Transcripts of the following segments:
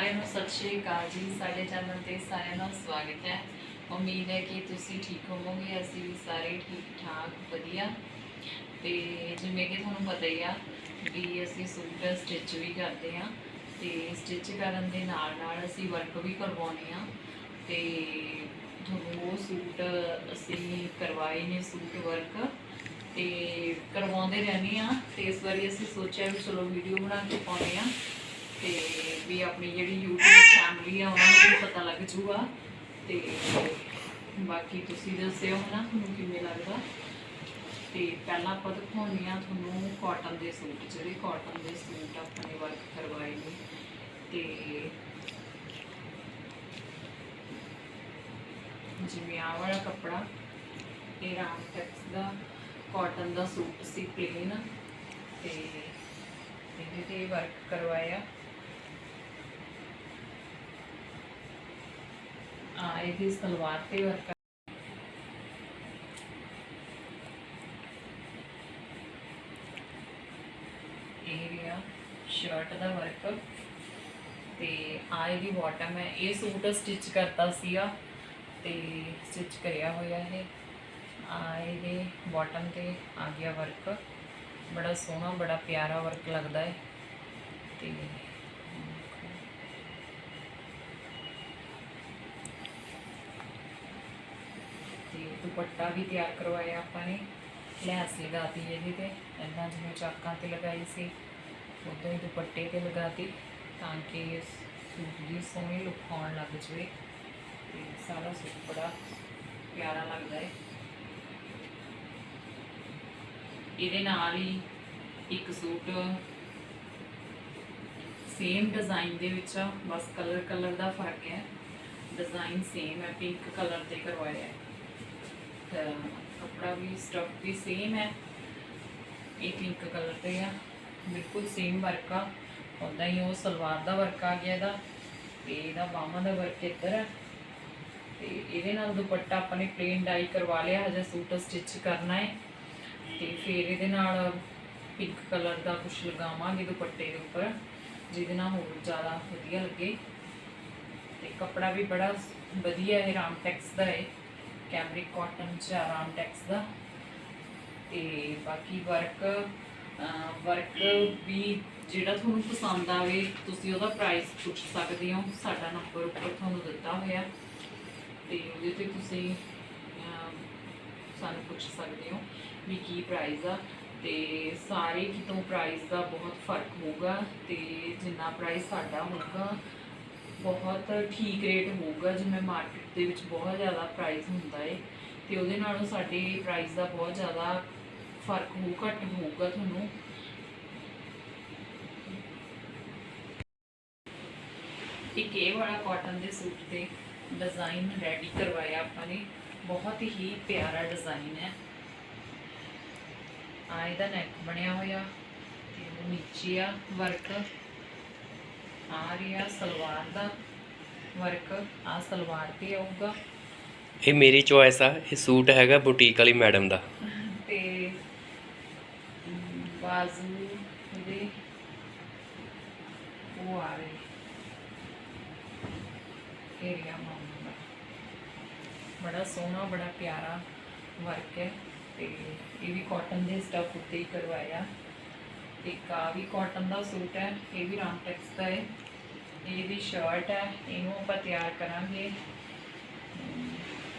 ਸਾਰਿਆਂ ਨੂੰ ਸਤਿ ਸ਼੍ਰੀ ਅਕਾਲ ਜੀ। ਸਾਡੇ ਚੈਨਲ ਤੇ ਸਾਰਿਆਂ ਦਾ ਸਵਾਗਤ ਹੈ। ਉਮੀਦ ਹੈ ਕਿ ਤੁਸੀਂ ਠੀਕ ਹੋਵੋਗੇ, ਅਸੀਂ ਵੀ ਸਾਰੇ ਠੀਕ ਠਾਕ ਵਧੀਆ। ਤੇ ਜਿਵੇਂ ਕਿ ਤੁਹਾਨੂੰ ਪਤਾ ਹੀ ਆ ਵੀ ਅਸੀਂ ਸੂਟ ਸਟਿਚ ਵੀ ਕਰਦੇ ਆ ਤੇ ਸਟਿਚ ਕਰਨ ਦੇ ਨਾਲ ਨਾਲ ਅਸੀਂ ਵਰਕ ਵੀ ਕਰਵਾਉਂਦੇ ਆ ਤੇ ਤੁਹਾਨੂੰ ਉਹ ਸੂਟ ਅਸੀਂ ਕਰਵਾਏ ਨੇ ਸੂਟ ਵਰਕ ਤੇ ਕਰਵਾਉਂਦੇ ਰਹਿੰਦੇ ਆ ਤੇ ਇਸ ਵਾਰੀ ਅਸੀਂ ਸੋਚਿਆ ਵੀ ਚਲੋ ਵੀਡੀਓ ਬਣਾ ਕੇ ਪਾਉਂਦੇ ਆ ਤੇ ਵੀ ਆਪਣੀ ਜਿਹੜੀ YouTube ਫੈਮਿਲੀ ਆ, ਉਹਨਾਂ ਨੂੰ ਵੀ ਪਤਾ ਲੱਗ ਜੂਗਾ ਤੇ ਬਾਕੀ ਤੁਸੀਂ ਦੱਸਿਓ ਹਨਾ, ਤੁਹਾਨੂੰ ਕਿਵੇਂ ਲੱਗਦਾ? ਤੇ ਪਹਿਲਾਂ ਆਪਾਂ ਦਿਖਾਉਂਦੇ ਆ ਤੁਹਾਨੂੰ ਕਾਟਨ ਦੇ ਸੂਟ, ਜਿਹੜੇ ਕਾਟਨ ਦੇ ਸੂਟ ਆਪਣੇ ਵਰਕ ਕਰਵਾਏ ਨੇ। ਤੇ ਜਿਵੇਂ ਆਹ ਵਾਲਾ ਕੱਪੜਾ, ਇਹ ਰਾਮ ਟੈਕਸ ਦਾ ਕਾਟਨ ਦਾ ਸੂਟ ਸੀ ਪਲੇਨ ਤੇ ਇਹਦੇ ਤੇ ਵਰਕ ਕਰਵਾਇਆ। ਆ ਇਹਦੀ ਸਲਵਾਰ ਤੇ ਵਰਕ ਇਹ ਸ਼ਰਟ ਦਾ ਵਰਕ ਤੇ ਆ ਇਹਦੀ ਬਾਟਮ ਹੈ। ਇਹ ਸੂਟ ਸਟਿਚ ਕਰਤਾ ਸੀਗਾ ਤੇ ਸਟਿਚ ਕਰਿਆ ਹੋਇਆ ਇਹ। ਆ ਇਹਦੇ ਬਾਟਮ ਤੇ ਆ ਗਿਆ ਵਰਕ ਬੜਾ ਸੋਹਣਾ, ਬੜਾ ਪਿਆਰਾ ਵਰਕ ਲੱਗਦਾ ਹੈ। ਤੇ ਤੇ ਦੁਪੱਟਾ ਵੀ ਤਿਆਰ ਕਰਵਾਇਆ ਆਪਾਂ ਨੇ, ਲੈਸ ਲਗਾਤੀ ਇਹਦੇ ਤੇ ਇੰਨਾ ਜਿਵੇਂ ਚਾਕਾਂ ਤੇ ਲਗਾਈ ਸੀ ਉਦੋਂ ਹੀ ਦੁਪੱਟੇ ਤੇ ਲਗਾਤੀ, ਤਾਂ ਕਿ ਇਸ ਸੂਟ ਦੀ ਸੋਹਣੀ ਲੁੱਕ ਆਉਣ ਲੱਗ ਜਵੇ ਤੇ ਸਾਰਾ ਸੂਟ ਬੜਾ ਪਿਆਰਾ ਲੱਗਦਾ ਹੈ ਇਹਦੇ ਨਾਲ ਹੀ ਇੱਕ ਸੂਟ ਸੇਮ ਡਿਜ਼ਾਈਨ ਦੇ ਵਿੱਚ ਆ, ਬਸ ਕਲਰ ਕਲਰ ਦਾ ਫ਼ਰਕ ਹੈ। ਡਿਜ਼ਾਈਨ ਸੇਮ ਹੈ ਪਿੰਕ ਕਲਰ ਤੇ ਕਰਵਾਇਆ ਹੈ। ਤਾਂ ਕੱਪੜਾ ਵੀ ਸਟਫ ਵੀ ਸੇਮ ਹੈ। ਇਹ ਪਿੰਕ ਕਲਰ ਤੇ ਆ। ਬਿਲਕੁਲ ਸੇਮ ਵਰਕ ਆ। ਉਦਾਂ ਹੀ ਉਹ ਸਲਵਾਰ ਦਾ ਵਰਕ ਆ ਗਿਆ ਇਹਦਾ। ਤੇ ਇਹਦਾ ਬਾਹਾਂ ਦਾ ਵਰਕ ਇੱਧਰ ਆ। ਤੇ ਇਹਦੇ ਨਾਲ ਦੁਪੱਟਾ ਆਪਾਂ ਨੇ ਪਲੇਨ ਡਾਈ ਕਰਵਾ ਲਿਆ। ਹਜੇ ਸੂਟ ਸਟਿਚ ਕਰਨਾ ਹੈ। ਤੇ ਫਿਰ ਇਹਦੇ ਨਾਲ ਪਿੰਕ ਕਲਰ ਦਾ ਕੁਝ ਲਗਾਵਾਂਗੇ ਦੁਪੱਟੇ ਦੇ ਉੱਪਰ। ਜਿਹਦੇ ਨਾਲ ਹੋਰ ਜ਼ਿਆਦਾ ਵਧੀਆ ਲੱਗੇ। ਤੇ ਕੱਪੜਾ ਵੀ ਬੜਾ ਵਧੀਆ ਹੈ ਰਾਮਟੈਕਸ ਦਾ ਹੈ। ਕੈਮਰਿਕ ਕਾਟਨ ਚ ਆ ਰਾਮਟੈਕਸ ਦਾ। ਤੇ ਬਾਕੀ ਵਰਕ ਵਰਕ ਵੀ ਜਿਹੜਾ ਤੁਹਾਨੂੰ ਪਸੰਦ ਆਵੇ, ਤੁਸੀਂ ਉਹਦਾ ਪ੍ਰਾਈਸ ਪੁੱਛ ਸਕਦੇ ਹੋ। ਸਾਡਾ ਨੰਬਰ ਉੱਪਰ ਤੁਹਾਨੂੰ ਦਿੱਤਾ ਹੋਇਆ। ਤੇ ਉਹਦੇ ਤੇ ਤੁਸੀਂ ਸਾਨੂੰ ਪੁੱਛ ਸਕਦੇ ਹੋ ਵੀ ਕੀ ਪ੍ਰਾਈਸ ਆ। ਤੇ ਸਾਰੇ ਕਿਤੋਂ ਪ੍ਰਾਈਸ ਦਾ ਬਹੁਤ ਫ਼ਰਕ ਹੋਊਗਾ। ਤੇ ਜਿੰਨਾ ਪ੍ਰਾਈਸ ਸਾਡਾ ਹੋਊਗਾ ਬਹੁਤ ਠੀਕ ਰੇਟ ਹੋਊਗਾ ਜਿਵੇਂ ਮਾਰਕੀਟ ਦੇ ਵਿੱਚ ਬਹੁਤ ਜ਼ਿਆਦਾ ਪ੍ਰਾਈਸ ਹੁੰਦਾ ਏ, ਤੇ ਉਹਦੇ ਨਾਲੋਂ ਸਾਡੇ ਪ੍ਰਾਈਸ ਦਾ ਬਹੁਤ ਜ਼ਿਆਦਾ ਫ਼ਰਕ ਹੋ ਘੱਟ ਹੋਊਗਾ ਤੁਹਾਨੂੰ। ਇੱਕ ਇਹ ਵਾਲਾ ਕਾਟਨ ਦੇ ਸੂਟ ਤੇ ਡਿਜ਼ਾਈਨ ਰੈਡੀ ਕਰਵਾਇਆ ਆਪਾਂ ਨੇ, ਬਹੁਤ ਹੀ ਪਿਆਰਾ ਡਿਜ਼ਾਈਨ ਹੈ। ਆ ਇਹਦਾ ਨੈਕ ਬਣਿਆ ਹੋਇਆ, ਤੇ ਨੀਚੇ ਆ ਵਰਕ ਆ ਰਿਹਾ ਸਲਵਾਰ ਦਾ ਵਰਕ ਆ ਸਲਵਾਰ ਤੇ ਆਊਗਾ। ਇਹ ਮੇਰੀ ਚੋਇਸ ਆ ਇਹ ਸੂਟ ਹੈਗਾ ਬੁਟੀਕ ਵਾਲੀ ਮੈਡਮ ਦਾ। ਤੇ ਬਾਜ਼ੂ ਦੇ ਉਹ ਆ ਰਹੇ। ਏਰੀਆ ਮਾਮਾ ਬੜਾ ਸੋਹਣਾ ਬੜਾ ਪਿਆਰਾ ਵਰਕ ਹੈ ਤੇ ਇਹ ਵੀ ਕਾਟਨ ਦੇ ਸਟਫ ਉੱਤੇ ਹੀ ਕਰਵਾਇਆ। ਤੇ ਕਾ ਵੀ ਕਾਟਨ ਦਾ ਸੂਟ ਹੈ, ਇਹ ਵੀ ਰਾਮਟੈਕਸ ਦਾ ਹੈ। ਇਹਦੀ ਸ਼ਰਟ ਹੈ, ਇਹਨੂੰ ਆਪਾਂ ਤਿਆਰ ਕਰਾਂਗੇ।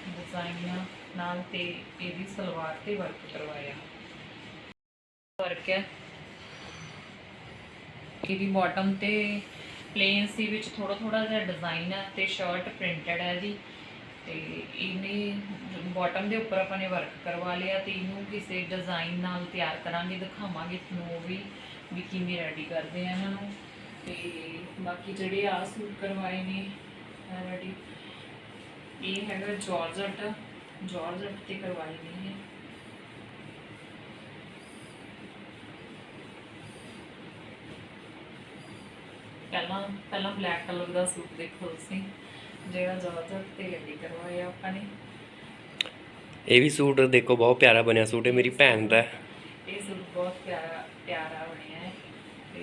ਡਿਜ਼ਾਈਨ ਨਾਲ ਤੇ ਇਹਦੀ ਸਲਵਾਰ ਤੇ ਵਰਕ ਕਰਵਾਇਆ। ਵਰਕ ਹੈ। ਇਹਦੀ ਬਾਟਮ ਤੇ ਪਲੇਨ ਸੀ, ਵਿੱਚ ਥੋੜਾ ਥੋੜਾ ਜਿਹਾ ਡਿਜ਼ਾਈਨ ਹੈ ਤੇ ਸ਼ਰਟ ਪ੍ਰਿੰਟਡ ਹੈ ਜੀ। ਤੇ ਇਹਨੇ ਬਾਟਮ ਦੇ ਉੱਪਰ ਆਪਾਂ ਨੇ ਵਰਕ ਕਰਵਾ ਲਿਆ ਤੇ ਇਹਨੂੰ ਕਿਸੇ ਡਿਜ਼ਾਈਨ ਨਾਲ ਤਿਆਰ ਕਰਾਂਗੇ, ਦਿਖਾਵਾਂਗੇ ਤੁਹਾਨੂੰ ਵੀ ਵੀ ਕਿਵੇਂ ਰੈਡੀ ਕਰਦੇ ਆ ਇਹਨਾਂ ਨੂੰ। ਤੇ ਬਾਕੀ ਜਿਹੜੇ ਆ ਸੂਟ ਕਰਵਾਏ ਨੇ ਰੈਡੀ ਇਹ ਹੈਗਾ ਜਾਰਜਟ ਜਾਰਜਟ ਤੇ ਕਰਵਾਏ ਨੇ ਇਹ। ਪਹਿਲਾਂ ਪਹਿਲਾਂ ਬਲੈਕ ਕਲਰ ਦਾ ਸੂਟ ਦੇਖੋ ਤੁਸੀਂ। ਜਿਹੜਾ ਜਾਰਜਟ ਤੇ ਰੈਡੀ ਕਰਵਾਇਆ ਆਪਾਂ ਨੇ। ਇਹ ਵੀ ਸੂਟ ਦੇਖੋ ਬਹੁਤ ਪਿਆਰਾ ਬਣਿਆ ਸੂਟ ਇਹ ਮੇਰੀ ਭੈਣ ਦਾ। ਹੈ। ਇਹ ਸੂਟ ਬਹੁਤ ਪਿਆਰਾ ਪਿਆਰਾ ਬਣਿਆ ਹੈ ਤੇ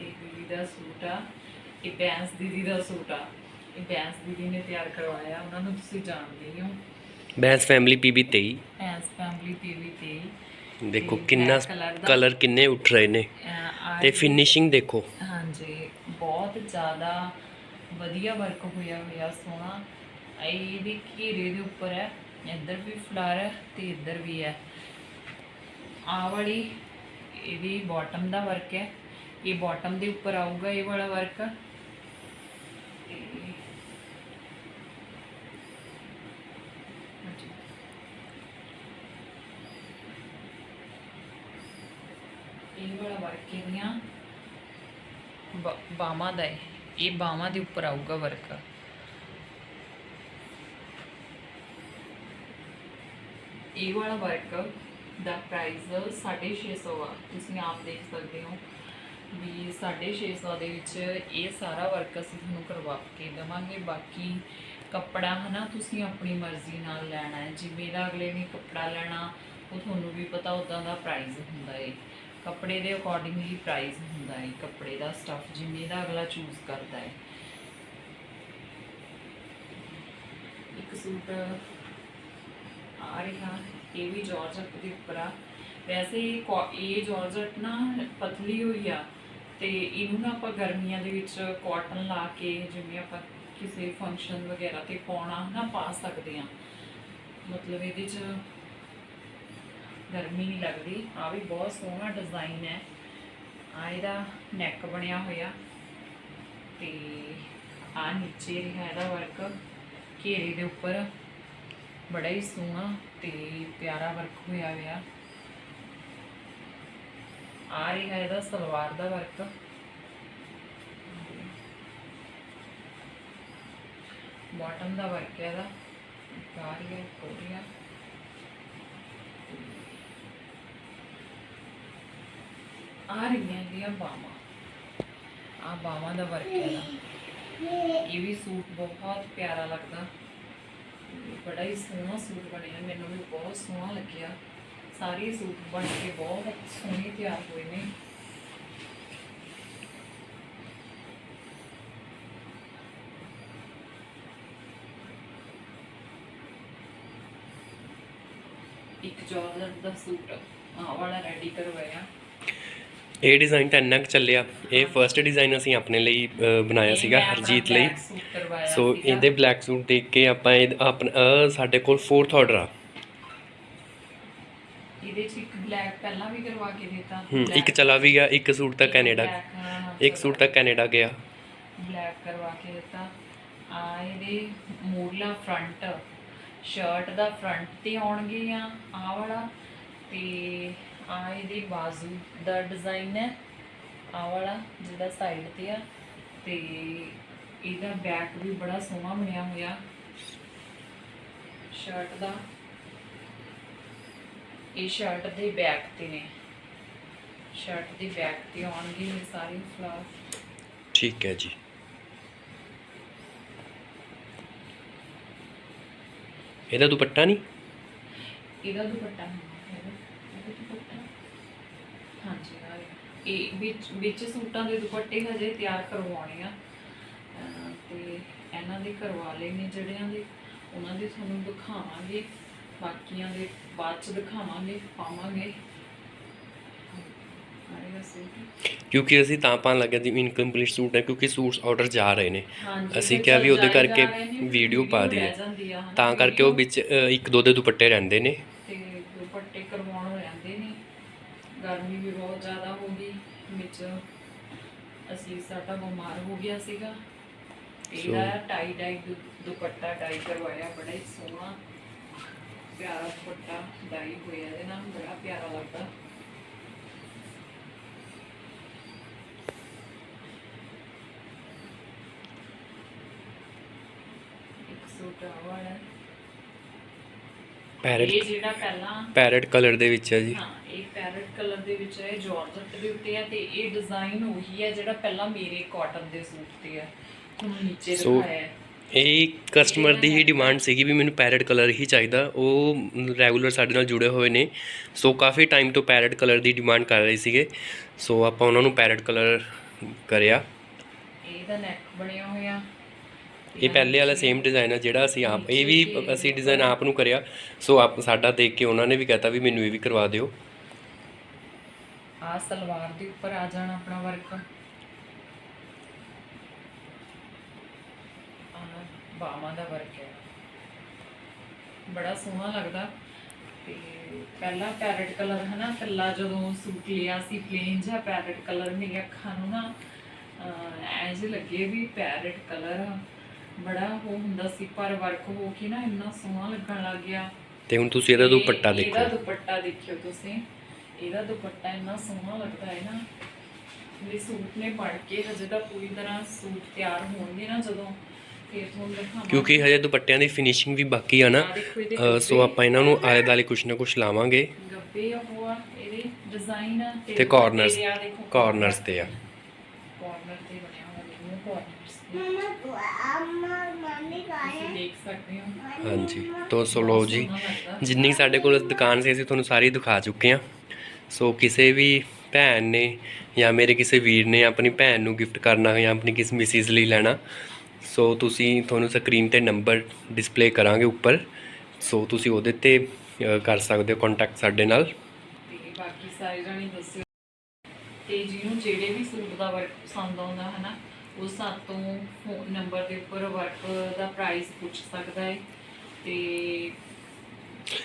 ਇਹ ਦੀਦੀ ਦਾ ਸੂਟ ਆ ਇਹ ਬੈਂਸ ਦੀਦੀ ਦਾ ਸੂਟ ਆ। ਇਹ ਬੈਂਸ ਦੀਦੀ ਨੇ ਤਿਆਰ ਕਰਵਾਇਆ ਉਹਨਾਂ ਨੂੰ ਤੁਸੀਂ ਜਾਣਦੇ ਹੀ ਹੋ। Bains family PB 23 Bains family PV ਤੇ ਦੇਖੋ ਤੇ ਕਿੰਨਾ। ਕਲਰ ਕਿੰਨੇ ਉੱਠ ਰਹੇ ਨੇ। ਤੇ ਫਿਨਿਸ਼ਿੰਗ ਦੇਖੋ। ਹਾਂਜੀ ਬਹੁਤ ਜ਼ਿਆਦਾ ਵਧੀਆ ਵਰਕ ਹੋਇਆ ਹੋਇਆ, ਸੋਹਣਾ। ਇਹ ਵੀ ਘੇਰੇ ਦੇ ਉੱਪਰ ਹੈ, ਇੱਧਰ ਵੀ ਫਲਾਰ ਹੈ ਤੇ ਇੱਧਰ ਵੀ ਹੈ। ਆ ਵਾਲੀ ਇਹਦੀ ਬਾਟਮ ਦਾ ਵਰਕ ਹੈ। ਇਹ ਬਾਟਮ ਦੇ ਉੱਪਰ ਆਊਗਾ ਇਹ ਵਾਲਾ ਵਰਕ ਇਹ ਵਾਲਾ ਵਰਕ ਇਹਦੀਆਂ ਬਾਹਾਂ ਦਾ ਹੈ। ਇਹ ਬਾਹਾਂ ਦੇ ਉੱਪਰ ਆਊਗਾ ਵਰਕ। ਇਹ ਵਾਲਾ ਵਰਕ ਦਾ ਪ੍ਰਾਈਸ 650 ਆ। ਤੁਸੀਂ ਆਪ ਦੇਖ ਸਕਦੇ ਹੋ ਵੀ 650 ਦੇ ਵਿੱਚ ਇਹ ਸਾਰਾ ਵਰਕ ਅਸੀਂ ਤੁਹਾਨੂੰ ਕਰਵਾ ਕੇ ਦੇਵਾਂਗੇ। ਬਾਕੀ ਕੱਪੜਾ ਹਨਾ, ਤੁਸੀਂ ਆਪਣੀ ਮਰਜ਼ੀ ਨਾਲ ਲੈਣਾ ਹੈ। ਜਿਵੇਂ ਦਾ ਅਗਲੇ ਨੇ ਕੱਪੜਾ ਲੈਣਾ, ਉਹ ਤੁਹਾਨੂੰ ਵੀ ਪਤਾ ਉਦਾਂ ਦਾ ਪ੍ਰਾਈਸ ਹੁੰਦਾ ਹੈ ਕੱਪੜੇ ਦੇ ਅਕੋਰਡਿੰਗਲੀ ਪ੍ਰਾਈਸ ਹੁੰਦਾ ਹੈ, ਕੱਪੜੇ ਦਾ ਸਟੱਫ ਜਿਵੇਂ ਦਾ ਅਗਲਾ ਚੂਜ਼ ਕਰਦਾ ਹੈ। ਇੱਕ ਸੂਟ ਆ ਰਿਹਾ, ਇਹ ਵੀ ਜਾਰਜਟ ਦੇ ਉੱਪਰ ਆ। ਵੈਸੇ ਇਹ ਕੋ- ਇਹ ਜਾਰਜਟ ਨਾ ਪਤਲੀ ਹੋਈ ਆ ਤੇ ਇਹਨੂੰ ਨਾ ਆਪਾਂ ਗਰਮੀਆਂ ਦੇ ਵਿੱਚ ਕਾਟਨ ਲਾ ਕੇ ਜਿਵੇਂ ਆਪਾਂ ਕਿਸੇ ਫੰਕਸ਼ਨ ਵਗੈਰਾ ਤੇ ਪਾਉਣਾ ਨਾ ਪਾ ਸਕਦੇ ਆ ਮਤਲਬ ਇਹਦੇ 'ਚ ਗਰਮੀ ਨਹੀਂ ਲੱਗਦੀ। ਆ ਵੀ ਬਹੁਤ ਸੋਹਣਾ ਡਿਜ਼ਾਈਨ ਹੈ। ਆ ਇਹਦਾ ਨੈਕ ਬਣਿਆ ਹੋਇਆ ਤੇ ਆ ਨੀਚੇ ਰਿਹਾ ਇਹਦਾ ਵਰਕ ਘੇਰੇ ਦੇ ਉੱਪਰ ਬੜਾ ਹੀ ਸੋਹਣਾ ਤੇ ਪਿਆਰਾ ਵਰਕ ਹੋਇਆ ਹੋਇਆ। ਆ ਰਿਹਾ ਇਹਦਾ ਸਲਵਾਰ ਦਾ ਵਰਕ ਬਾਟਮ ਦਾ ਵਰਕ ਹੈ ਇਹਦਾ। ਆ ਰਿਹਾ ਕੋਰੀਆ ਆ ਰਹੀਆਂ ਇਹਦੀਆਂ ਬਾਹਾਂ ਆ ਬਾਹਾਂ ਦਾ ਵਰਕ ਹੈ ਇਹਦਾ। ਇਹ ਵੀ ਸੂਟ ਬਹੁਤ ਪਿਆਰਾ ਲੱਗਦਾ। ਬੜਾ ਹੀ ਸੋਹਣਾ ਸੂਟ ਬਣਿਆ। ਮੈਨੂੰ ਵੀ ਬਹੁਤ ਸੋਹਣਾ ਲੱਗਿਆ। ਸਾਰੇ ਸੂਟ ਬਣ ਕੇ ਬਹੁਤ ਸੋਹਣੇ ਤਿਆਰ ਹੋਏ ਨੇ। ਇੱਕ ਜੋਰਜਟ ਦਾ ਸੂਟ, ਆਹ ਵਾਲਾ ਰੈਡੀ ਕਰਵਾਇਆ। ਇਹ ਡਿਜ਼ਾਈਨ ਤਾਂ ਇੰਨਾ ਕੁ ਚੱਲਿਆ। ਇਹ ਫਰਸਟ ਡਿਜ਼ਾਈਨ ਅਸੀਂ ਆਪਣੇ ਲਈ ਬਣਾਇਆ ਸੀਗਾ ਹਰਜੀਤ ਲਈ। ਸੋ। ਇਹਦੇ ਬਲੈਕ ਸੂਟ ਦੇਖ ਕੇ ਆਪਾਂ ਇਹ ਆਪਣਾ ਸਾਡੇ ਕੋਲ ਫੋਰਥ ਆਰਡਰ ਆ। ਇਹਦੇ ਚ ਇੱਕ ਬਲੈਕ ਪਹਿਲਾਂ ਵੀ ਕਰਵਾ ਕੇ ਦਿੱਤਾ। ਇੱਕ ਚਲਾ ਵੀ ਗਿਆ ਇੱਕ ਸੂਟ ਤਾਂ ਕੈਨੇਡਾ। ਇੱਕ ਸੂਟ ਤਾਂ ਕੈਨੇਡਾ ਗਿਆ। ਬਲੈਕ ਕਰਵਾ ਕੇ ਦਿੱਤਾ। ਆ ਇਹਦੇ ਮੂਰਲਾ ਫਰੰਟ ਸ਼ਰਟ ਦਾ ਫਰੰਟ ਤੇ ਆਉਣਗੇ ਆ ਆ ਵਾਲਾ। ਤੇ ਆ ਇਹਦੀ ਬਾਜ਼ੂ ਦਾ ਡਿਜ਼ਾਈਨ ਹੈ। ਆ ਵਾਲਾ ਜਿਹੜਾ ਸਾਈਡ ਤੇ ਆ। ਤੇ ਇਹਦਾ ਬੈਕ ਵੀ ਬੜਾ ਸੋਹਣਾ ਬਣਿਆ ਹੋਇਆ। ਸ਼ਰਟ ਦਾ। ਇਹ ਸ਼ਰਟ ਦੇ ਬੈਕ ਤੇ ਨੇ। ਸ਼ਰਟ ਦੇ ਬੈਕ ਤੇ ਆਉਣਗੇ ਇਹ ਸਾਰੇ ਫਲਾਵਰ ਠੀਕ ਹੈ ਜੀ। ਇਹਦਾ ਦੁਪੱਟਾ ਨਹੀਂ? ਇਹਦਾ ਦੁਪੱਟਾ ਦੁਪੱਟਾ ਹਾਂਜੀ। ਇਹ ਵਿੱਚ ਵਿੱਚ ਸੂਟਾਂ ਦੇ ਦੁਪੱਟੇ ਹਜੇ ਤਿਆਰ ਕਰਵਾਉਣੇ ਆ। ਤੇ ਇਹਨਾਂ ਦੇ ਕਰਵਾ ਲਏ ਨੇ ਜਿਹੜਿਆਂ ਦੇ ਉਹਨਾਂ ਦੇ ਤੁਹਾਨੂੰ ਦਿਖਾਵਾਂਗੇ। ਬਾਕੀਆਂ ਦੇ ਬਾਅਦ ਚ ਦਿਖਾਵਾਂਗੇ ਪਾਵਾਂਗੇ। ਕਿਉਂਕਿ ਅਸੀਂ ਤਾਂ ਪਾਣ ਲੱਗੇ ਸੀ ਇਨਕੰਪਲੀਟ ਸੂਟ ਹੈ ਕਿਉਂਕਿ ਸੂਟਸ ਆਰਡਰ ਜਾ ਰਹੇ ਨੇ। ਅਸੀਂ ਕਿਹਾ ਵੀ ਉਹਦੇ ਕਰਕੇ ਜਾ ਵੀਡੀਓ ਪਾ ਦਈਏ। ਤਾਂ ਕਰਕੇ ਉਹ ਵਿੱਚ ਇੱਕ ਦੋ ਦੇ ਦੁਪੱਟੇ ਰਹਿੰਦੇ ਨੇ। ਗਰਮੀ ਵੀ ਬਹੁਤ ਜ਼ਿਆਦਾ ਹੋ ਗਈ ਵਿੱਚ ਅਸੀਂ ਸਾਡਾ ਬਿਮਾਰ ਹੋ ਗਿਆ ਸੀਗਾ। ਇਹਦਾ ਟਾਈ ਡਾਈ ਦੁਪੱਟਾ ਡਾਈ ਕਰਵਾਇਆ ਬੜਾ ਹੀ ਸੋਹਣਾ ਪਿਆਰਾ ਦੁਪੱਟਾ ਡਾਈ ਹੋਇਆ ਇਹਦੇ ਨਾਲ ਬੜਾ ਪਿਆਰਾ ਲੱਗਦਾ। ਪੈਰਟ ਇਹ ਜਿਹੜਾ ਪਹਿਲਾਂ ਪੈਰਟ ਕਲਰ ਦੇ ਵਿੱਚ ਹੈ ਜੀ। ਹਾਂ ਇਹ ਪੈਰਟ ਕਲਰ ਦੇ ਵਿੱਚ ਹੈ ਜਾਰਜਟ ਦੇ ਉੱਤੇ ਹੈ ਤੇ ਇਹ ਡਿਜ਼ਾਈਨ ਉਹੀ ਹੈ ਜਿਹੜਾ ਪਹਿਲਾਂ ਮੇਰੇ ਕਾਟਨ ਦੇ ਸੂਟ ਤੇ ਹੈ। ਨੀਚੇ ਦਿਖਾਇਆ ਹੈ। ਇਹ ਕਸਟਮਰ ਦੀ ਹੀ ਡਿਮਾਂਡ ਸੀਗੀ ਵੀ ਮੈਨੂੰ ਪੈਰਟ ਕਲਰ ਹੀ ਚਾਹੀਦਾ। ਉਹ ਰੈਗੂਲਰ ਸਾਡੇ ਨਾਲ ਜੁੜੇ ਹੋਏ ਨੇ। ਸੋ ਕਾਫੀ ਟਾਈਮ ਤੋਂ ਪੈਰਟ ਕਲਰ ਦੀ ਡਿਮਾਂਡ ਕਰ ਰਹੇ ਸੀਗੇ। ਸੋ ਆਪਾਂ ਉਹਨਾਂ ਨੂੰ ਪੈਰਟ ਕਲਰ ਕਰਿਆ। ਇਹਦਾ ਨੈਕ ਬਣਿਆ ਹੋਇਆ। ਇਹ ਪਹਿਲੇ ਵਾਲਾ ਸੇਮ ਡਿਜ਼ਾਈਨ ਹੈ ਜਿਹੜਾ ਅਸੀਂ ਆਪ ਇਹ ਵੀ ਅਸੀਂ ਡਿਜ਼ਾਈਨ ਆਪ ਨੂੰ ਕਰਿਆ। ਸੋ ਆਪ ਸਾਡਾ ਦੇਖ ਕੇ ਉਹਨਾਂ ਨੇ ਵੀ ਕਹਤਾ ਵੀ ਮੈਨੂੰ ਇਹ ਵੀ ਕਰਵਾ ਦਿਓ। ਆ ਸਲਵਾਰ ਦੇ ਉੱਪਰ ਆ ਜਾਣਾ ਆਪਣਾ ਵਰਕ ਆ ਬਾਹਾਂ ਦਾ ਵਰਕ ਹੈ। ਬੜਾ ਸੋਹਣਾ ਲੱਗਦਾ। ਤੇ ਪਹਿਲਾ ਪੈਰਟ ਕਲਰ ਹੈ ਨਾ ਕੱਲਾ ਜਦੋਂ ਸੂਟ ਲਿਆ ਸੀ ਪਲੇਨ ਜਿਹਾ ਪੈਰਟ ਕਲਰ ਮੇਰੀ ਅੱਖਾਂ ਨੂੰ ਨਾ ਐਜ ਲੱਗੇ ਵੀ ਪੈਰਟ ਕਲਰ ਬੜਾ ਉਹ ਹੁੰਦਾ ਸੀ ਪਰ ਵਰਕ ਹੋ ਕੇ ਨਾ ਇੰਨਾ ਸੋਹਣਾ ਲੱਗਣ ਲੱਗ ਗਿਆ। ਤੇ ਹੁਣ ਤੁਸੀਂ ਇਹਦਾ ਦੁਪੱਟਾ ਦੇਖੋ। ਇਹਦਾ ਦੁਪੱਟਾ ਦੇਖਿਓ ਤੁਸੀਂ। ਇਹਦਾ ਦੁਪੱਟਾ ਇੰਨਾ ਸੋਹਣਾ ਲੱਗਦਾ ਹੈ ਨਾ ਮੇਰੇ ਸੂਟ ਨੇ ਬਣ ਕੇ ਹਜੇ ਤਾਂ ਪੂਰੀ ਤਰ੍ਹਾਂ ਸੂਟ ਤਿਆਰ ਹੋਣਗੇ ਨਾ ਜਦੋਂ ਫਿਰ ਤੁਹਾਨੂੰ ਦਿਖਾਵਾਂ ਕਿਉਂਕਿ ਹਜੇ ਦੁਪੱਟਿਆਂ ਦੀ ਫਿਨਿਸ਼ਿੰਗ ਵੀ ਬਾਕੀ ਆ ਨਾ ਅ, ਸੋ ਆਪਾਂ ਇਹਨਾਂ ਨੂੰ ਆਲੇ ਦਾਲੇ ਕੁਛ ਨਾ ਕੁਛ ਲਾਵਾਂਗੇ। ਗੱਬੇ ਉਹ ਆ ਇਹਦੇ ਡਿਜ਼ਾਈਨ ਤੇ corners- ਆ ਕਾਰਨਰਸ ਤੇ ਆ। ਕਾਰਨਰ ਤੇ ਬਣਿਆ ਹੋਇਆ ਨਿਊ ਕਾਰਨਰਸ ਤੁਸੀਂ ਦੇਖ ਸਕਦੇ ਹੋ। ਹਾਂਜੀ। ਤੋ ਸੋ ਲਓ ਜੀ ਸੋਹਣਾ ਲੱਗਦਾ। ਜਿੰਨੀ ਸਾਡੇ ਕੋਲ ਦੁਕਾਨ ਸੀ ਅਸੀਂ ਤੁਹਾਨੂੰ ਸਾਰੀ ਦਿਖਾ ਚੁੱਕੇ ਹਾਂ। ਸੋ ਕਿਸੇ ਵੀ ਭੈਣ ਨੇ ਜਾਂ ਮੇਰੇ ਕਿਸੇ ਵੀਰ ਨੇ ਆਪਣੀ ਭੈਣ ਨੂੰ ਗਿਫਟ ਕਰਨਾ ਜਾਂ ਆਪਣੀ ਕਿਸ ਮਿਸਿਸ ਲਈ ਲੈਣਾ, ਸੋ ਤੁਸੀਂ ਤੁਹਾਨੂੰ ਸਕਰੀਨ ਤੇ ਨੰਬਰ ਡਿਸਪਲੇ ਕਰਾਂਗੇ ਉੱਪਰ, ਸੋ ਤੁਸੀਂ ਉਹਦੇ ਤੇ ਕਰ ਸਕਦੇ ਹੋ ਕੰਟੈਕਟ ਸਾਡੇ ਨਾਲ। ਤੇ ਬਾਕੀ ਸਾਰੇ ਜਾਣੇ ਦੱਸਿਓ। ਤੇ ਜਿਹਨੂੰ ਜਿਹੜੇ ਵੀ ਸੂਟ ਦਾ ਵਰਕ ਪਸੰਦ ਆਉਂਦਾ ਹੈ ਨਾ ਉਹ ਸਾਤੋਂ ਫੋਨ ਨੰਬਰ ਦੇ ਉੱਪਰ ਵਰਕ ਦਾ ਪ੍ਰਾਈਸ ਪੁੱਛ ਸਕਦਾ ਹੈ ਤੇ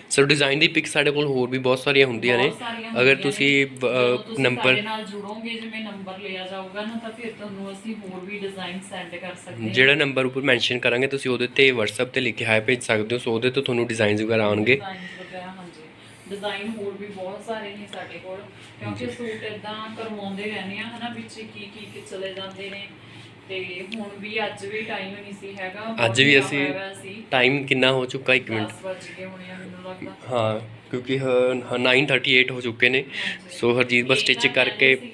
ਸੋ ਡਿਜ਼ਾਈਨ ਦੀ ਪਿਕ ਸਾਡੇ ਕੋਲ ਹੋਰ ਵੀ ਬਹੁਤ ਸਾਰੀਆਂ ਹੁੰਦੀਆਂ ਨੇ। ਬਹੁਤ ਸਾਰੀਆਂ ਅਗਰ ਹੁੰਦੀਆਂ ਤੁਸੀਂ ਨੇ। ਨੰਬਰ ਸਾਡੇ ਨਾਲ ਜੁੜੋਗੇ ਜਿਵੇਂ ਨੰਬਰ ਲਿਆ ਜਾਊਗਾ ਨਾ ਤਾਂ ਫਿਰ ਤੁਹਾਨੂੰ ਅਸੀਂ ਹੋਰ ਵੀ ਡਿਜ਼ਾਈਨ ਸੈਂਡ ਕਰ ਸਕਦੇ ਹਾਂ। ਜਿਹੜਾ ਨੰਬਰ ਉੱਪਰ ਮੈਂਸ਼ਨ ਕਰਾਂਗੇ ਤੁਸੀਂ ਉਹਦੇ ਤੇ WhatsApp ਤੇ ਲਿਖ ਕੇ ਹਾਈ ਭੇਜ ਸਕਦੇ ਹੋ। ਸੋ ਉਹਦੇ ਤੋਂ ਤੁਹਾਨੂੰ ਡਿਜ਼ਾਈਨਸ ਵਗੈਰਾ ਆਉਣਗੇ। Designs ਵਗੈਰਾ ਹਾਂਜੀ। ਡਿਜ਼ਾਈਨ ਹੋਰ ਵੀ ਬਹੁਤ ਸਾਰੇ ਨੇ ਸਾਡੇ ਕੋਲ। ਕਿਉਂਕਿ ਸੂਟ ਇਦਾਂ ਕਰਵਾਉਂਦੇ ਰਹਿੰਦੇ ਆ ਹਨਾ ਵਿੱਚ ਕੀ ਕੀ ਕੀ ਚਲੇ ਜਾਂਦੇ ਨੇ। ਤੇ ਹੁਣ ਵੀ ਅੱਜ ਵੀ ਟਾਈਮ ਨਹੀਂ ਸੀ ਹੈਗਾ ਅੱਜ ਵੀ ਅਸੀਂ ਟਾਈਮ ਕਿੰਨਾ ਹੋ ਚੁੱਕਾ? 1 ਮਿੰਟ। 10 ਵਜ ਗਏ ਹੋਣੇ ਆ ਮੈਨੂੰ ਲੱਗਦਾ। ਹਾਂ ਕਿਉਂਕਿ ਹ- 9:38 ਹੋ ਚੁੱਕੇ ਨੇ। ਸੋ ਹਰਜੀਤ ਬਸ ਸਟਿਚ ਕਰਕੇ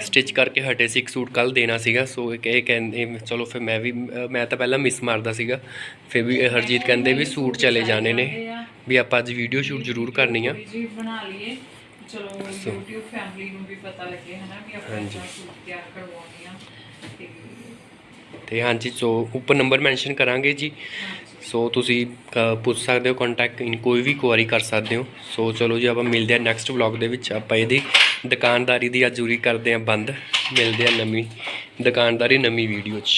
ਸਟਿਚ ਕਰਕੇ ਹਟੇ ਸੀ ਇੱਕ ਸੂਟ ਕੱਲ ਦੇਣਾ ਸੀਗਾ। ਸੋ ਇਹ ਕਹਿੰਦੇ ਚਲੋ ਫਿਰ ਮੈਂ ਵੀ ਮੈਂ ਤਾਂ ਪਹਿਲਾਂ ਮਿਸ ਮਾਰਦਾ ਸੀਗਾ। ਫਿਰ ਵੀ ਹਰਜੀਤ ਕਹਿੰਦੇ ਵੀ ਸੂਟ ਚਲੇ ਜਾਣੇ ਨੇ। ਵੀ ਆਪਾਂ ਅੱਜ ਵੀਡੀਓ ਸ਼ੂਟ ਜ਼ਰੂਰ ਕਰਨੀ ਆ। ਬਣਾ ਲਈਏ। ਚਲੋ YouTube ਫੈਮਿਲੀ ਨੂੰ ਵੀ ਪਤਾ ਲੱਗੇ ਹਨਾ ਵੀ ਆਪਾਂ ਸੂਟ ਤਿਆਰ ਕਰਵਾਉਣੇ ਆ। ਤੇ ਹਾਂਜੀ ਸੋ ਉੱਪਰ ਨੰਬਰ ਮੈਂਸ਼ਨ ਕਰਾਂਗੇ ਜੀ। ਸੋ ਤੁਸੀਂ ਪੁੱਛ ਸਕਦੇ ਹੋ ਕੰਟੈਕਟ ਇਨ ਕੋਈ ਵੀ ਕੁਆਰੀ ਕਰ ਸਕਦੇ ਹੋ। ਸੋ ਚਲੋ ਜੀ, ਆਪਾਂ ਮਿਲਦੇ ਆ ਨੈਕਸਟ ਵਲੌਗ ਦੇ ਵਿੱਚ। ਆਪਾਂ ਇਹਦੀ ਦੁਕਾਨਦਾਰੀ ਦੀ ਅਜੂਰੀ ਕਰਦੇ ਆ ਬੰਦ। ਮਿਲਦੇ ਆ ਨਵੀਂ ਦੁਕਾਨਦਾਰੀ ਨਵੀਂ ਵੀਡੀਓ 'ਚ।